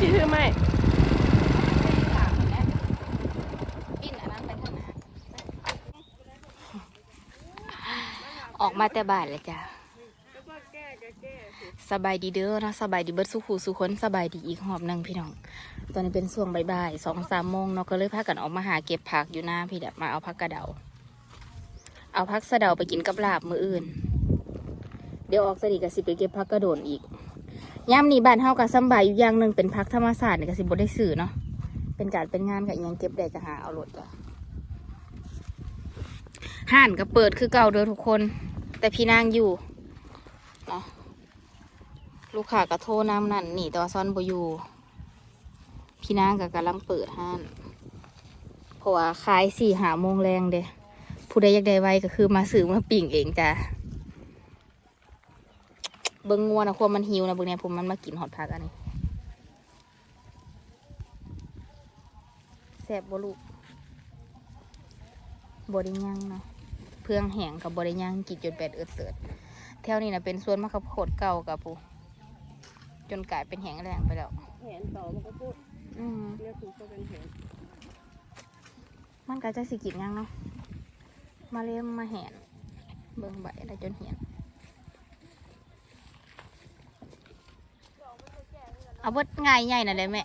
ชิถือไหมออกมาแต่บ้านเลยจ้ะสบายดีเด้อนะสบายดีเบิดสุขูสุคนสบายดีอีกหอบนึ่งพี่น้อง ตอนนี้เป็นช่วงบ่ายๆสองสามโมงเนาะก็เลยพากันออกมาหาเก็บผักอยู่หน้าพี่เด็บมาเอาผักกระเดา เอาผักสะเดาไปกินกับลาบมืออื่น เดี๋ยวออกสดีกับสิไปเก็บผักกระโดนอีก ย่ามนี้บ้านเฮากับสบายอยู่อย่างหนึ่งเป็นผักธรรมศาสตร์นี่ก็สิบได้สื่อเนาะเป็นการเป็นงานกับยังเก็บได้ก็หาเอารถจ้ะห้านก็เปิดคือเก่าเด้อทุกคน แต่พี่นางอยู่เนาะลูกค้าก็โทรนำนั่นนี่ตัวาซ่อนบอยู่พี่นางก็กำลังเปิดห้านเพราะว่าขายสี่หาโมงแรงเด้ผู้ใดอยากได้ไวก็คือมาซื้อมาปิ่งเองจ้ะ เบิ้งงัวนะควมันหิวนะเบิ้งเนี่ยผมมันมากินหอดผักอันนี้แซ่บบ่ลูกบไดิย่างเนาะเพื่องแห้งกับบริย่างกินจนเป็ดเอือดเสือดแถวนี้นะเป็นสวนมะขามโพดเก่ากับปูจนกลายเป็นแห้งแรงไปแล้วแหนต่อมันก็พูดอืมเรียกถูกก็เป็นแหนมันก็จะสิกินยังเนาะมาเลี้ยงมาแหนเบิ่งใบอะไรจนเหียน เอาบดง่ายใหญ่น่ะเลยแม่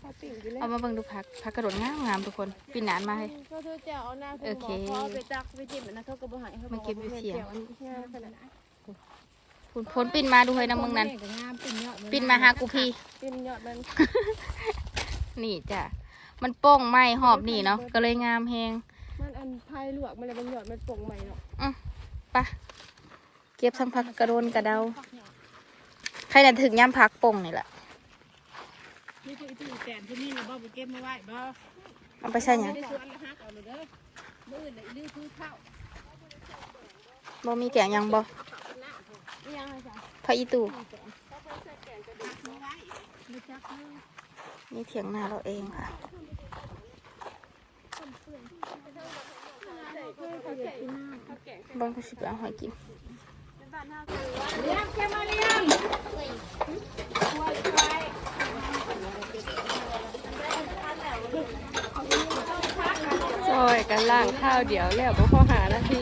เขาปิ่งอยู่เลยเอามาเบิ่งดูผักผักกระโดดงามงามๆทุกคนปีนหนานมาให้ก็เธอแจวเอาหน้าคุณโอหมเคอพอไปจักไปจิ้มนะเขาก็บ่ใหายเขามาเก็บไว้เสียแจวอันนี้แค่ขนาดนั้นคุณพ้นปีนมาดูเฮ้ยนะมึงนั้นปีนมาหากูพี่เป็นยอดมันนี่จ้ะ มันโป้งไหมหอบนี่เนาะก็เลยงามแฮงมันอันพายลวกมันเลยมันหยอดมันโป่งใหม่เนาะปะเก็บทั้งผักกระโดนกระเดาใครน่ะถึงย่ำผักโป่งนี่แหละนี่คือที่แกนที่นี่เราบ่ไปเก็บมาไว้บ่เอาไปใส่หยังได้สวนละฮักเอาเลยเด้อมื้อเลยลื้อคือข้าวบ่มีแกงหยังบ่นี่ยังไงจ๊ะพระอีตู นี่เถียงนาเราเองค่ะเขาแกะที่หน้าเขาแกะบ้านกูสิไปเอาหอยกินเลี้ยงแค่มาเลี้ยงซอยกันล่างข้าวเดี๋ยวแล้วบ่พอหานาที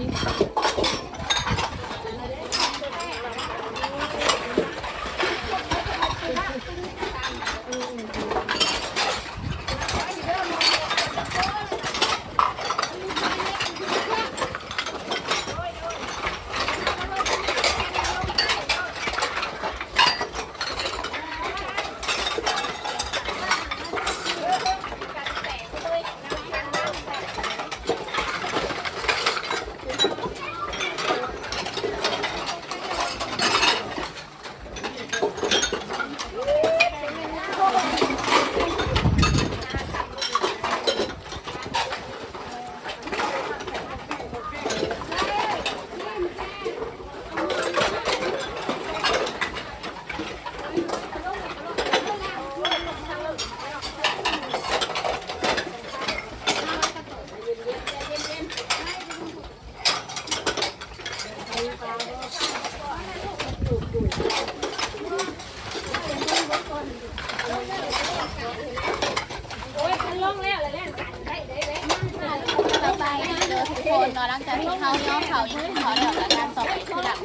ต่อไปเจอทุกคนเนาะหลังจากที่เขาย้อเขายังเขาเดี๋ยวล้วงานต่อไปคือหลัง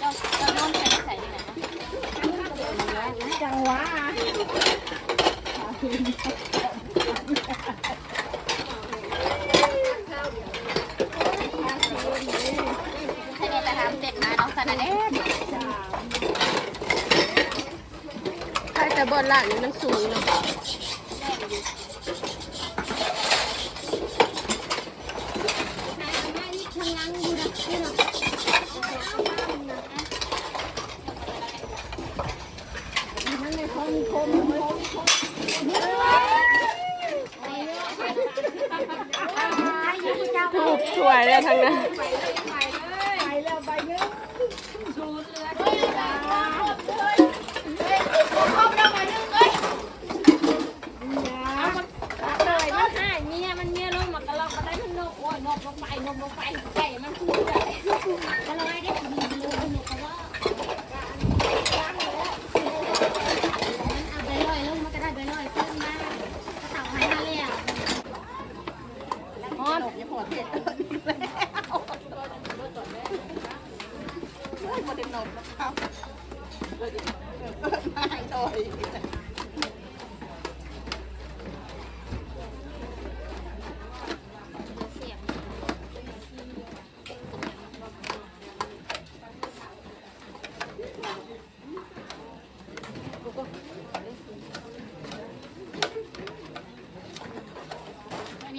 เราเราโน้มใส่ใส่ที่ไหนจังหวะ ให้เนี่ยจะทำเสร็จมาน้องสันนะเด้ คนหลังนี่มันสูงเนาะถูกสวยแล้วทั้งนั้น นกลงไปนกลงไปไก่มันคู่เลยมันลอยได้ทีนึงมีลูกนกว่าเอาไปลอยลงมันก็ได้ไปลอยขึ้นมากะเต่าหายมาแล้วฮอนอย่าพอเด็ดต้นแล้วโยพอดนมนะครับมาให้ต่อย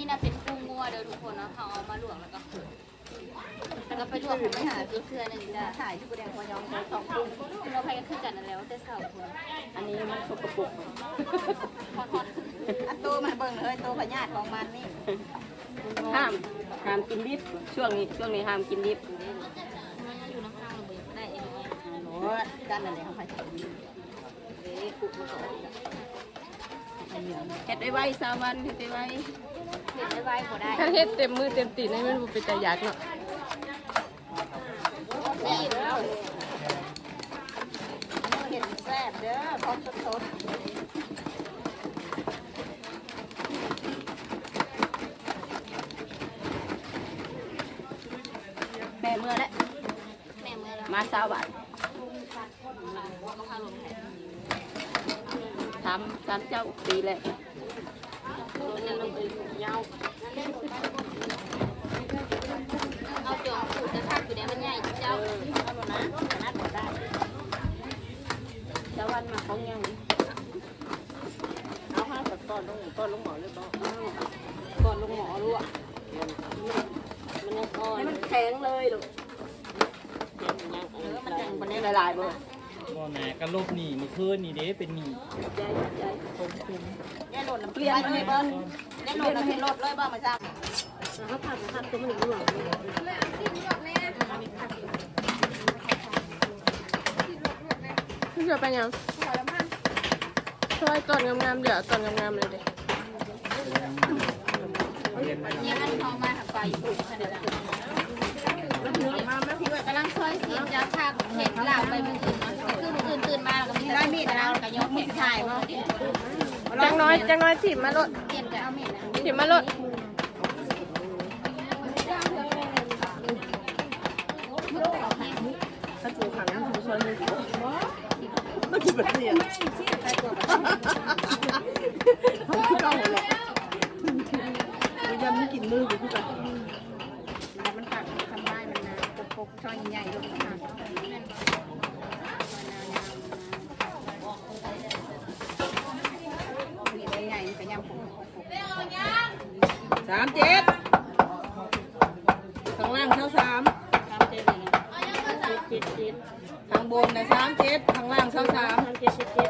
นนี้นะเป็นกุ้งงัวเด้อทุกคนเนาะเขาเอามาลวกแล้วก็แล้วก็ไปลวกให้มันสุกอีกเทื่อหนึงจ้ะถ่ายที่กูแดงพอยองสองกุ้งเราไปก็คือกันนั่นแล้วแต่เสาคนอันนี้มันสกปรกทอดทอดอันตัวมันเบิ่งเลยตัวพญาติของมันนี่ห้ามห้ามกินดิบช่วงนี้ช่วงนี้ห้ามกินดิบนอยู่น้ำข้างเราเบิดได้เองโอ้ยกันนั่นแหละเขาพายเอ๊ะคุกมาก่อนเฮ็ดไว้ไว้สามวันเฮ็ดไว้ไว้ เห็นได้ไว้บ่ได้ถ้าเฮ็ดเต็มมือเต็มตีนให้มันบ่เป็นตาอยากเนาะนี่แล้วเห็นแซ่บเด้อพร้อมสดแม่เมื่อแล้วแม่เมื่อแล้วมาสาวบาทก็พาลงแผนทำสามเจ้าปีแล้ว เอาจองสูตรจะทักอยู่ได้มันใหญ่เจ้าๆนัดบ่ได้สาววันมาของยังเอาห้าสักตอนลงตอนลงหมอเลยบ่ก่อนลงหมอรู้อะมันยังอ่อนให้มันแข็งเลยลูกเออมันจังมันยังละลายบ่บ่แหนกระลบหนีเมื่อคืนนี่เด้เป็นหนีใจใจแย่โหลดน้ำเปลี่ยนเลยเบิ่ งแย่โหลดน้ำเปลี่ยนหลดเลยบ่มาจ้าพี่จะไปยังช่วยตอนงามๆเดี๋ยวตอนงามๆเลยเด้เนี่ยมันเอามาทำไฟอยู่ขนาดนั้นกำลังซอยสีจะทักเห็ดลาไปมืออื่นเนาะคือมืออื่นตื่นมาแล้วก็มีได้มีดแล้วก็ยกแขนถ่ายว่าจังน้อยจังน้อยถีมาลดเปลี่ยนกัน เอามีดนะถีบมาลดถ้าจูขังมันถูกชนเลยมันคือแบบเสียงต้องหมดแหละมันยังไม่กินมือกูคือแบบแล้วมันตักทำได้มันนะปกๆช่อยใหญ่ๆลงมามีได้ใหญ่ก็ยังปกๆ สามเจ็ดข้างล่างเท่าสามสามเจ็ดเลยนะเจ็ดเจ็ดข้างบนนะสามเจ็ดข้างล่างเท่าสามเจ็ดเจ็ดเจ็ดเลข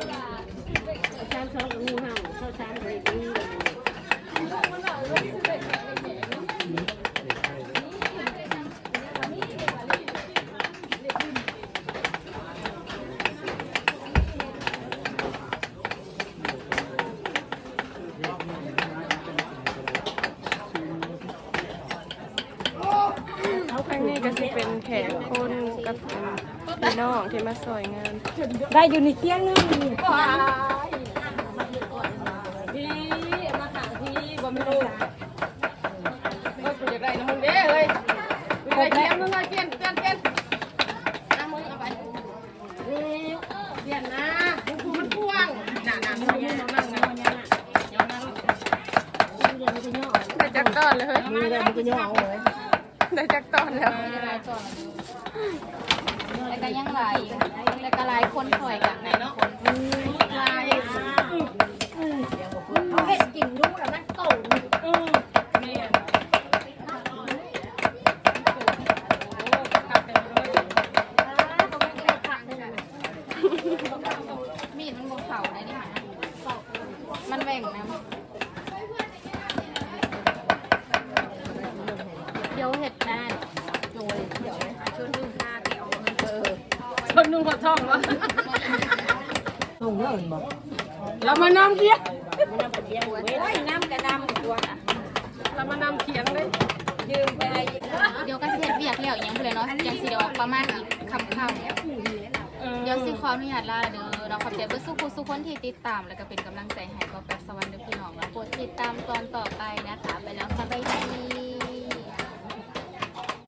เป็นแขกคนกับพี่น้องที่มาซอยงาน ได้อยู่ในเที่ยงนึงพี่มาหาพี่บ่ม่รู้เออกูอยากได้น้ำมึงเด้เฮ้ยกูอยากได้เทียมมึงเลียนเทียนเทียนน้ำมึงเอาเทีย ได้จักตอนเลยเฮ้ยมือได้มันก็ย่อเอาเลยได้จักตอนแล้วหลายก่อนแล้วก็ยังหลายอยู่แล้วก็หลายคนซอยกันไหนเนาะลายเขาเห็ดกินดูแล้วมันโต มีดมันบนเข่าได้นี่หมมันแหว่งนะเดี๋ยวเห็ดหน้าโจยเดี๋ยวชวนดึงหน้าเดี๋ยวเออ คนนุ่งหัวท่องวะ ส่งแล้วเห็นบ่ เรามานำเคียงโอ้ยน้ำกับน้ำตัวน่ะเรามานำเคียงเลยเดี๋ยวก็เสร็จเบียกแล้วอย่างเพื่อนเนาะยังสิเดี๋ยวประมาณอีกคำๆเดี๋ยวสิขออนุญาตลาเด้อเราขอบใจเพื่อสุขุสุขคนที่ติดตามแล้วก็เป็นกำลังใจให้ก็แบบสวรรค์เด้อพี่น้องแล้วกดติดตามตอนต่อไปนะคะ ไปแล้วสบาย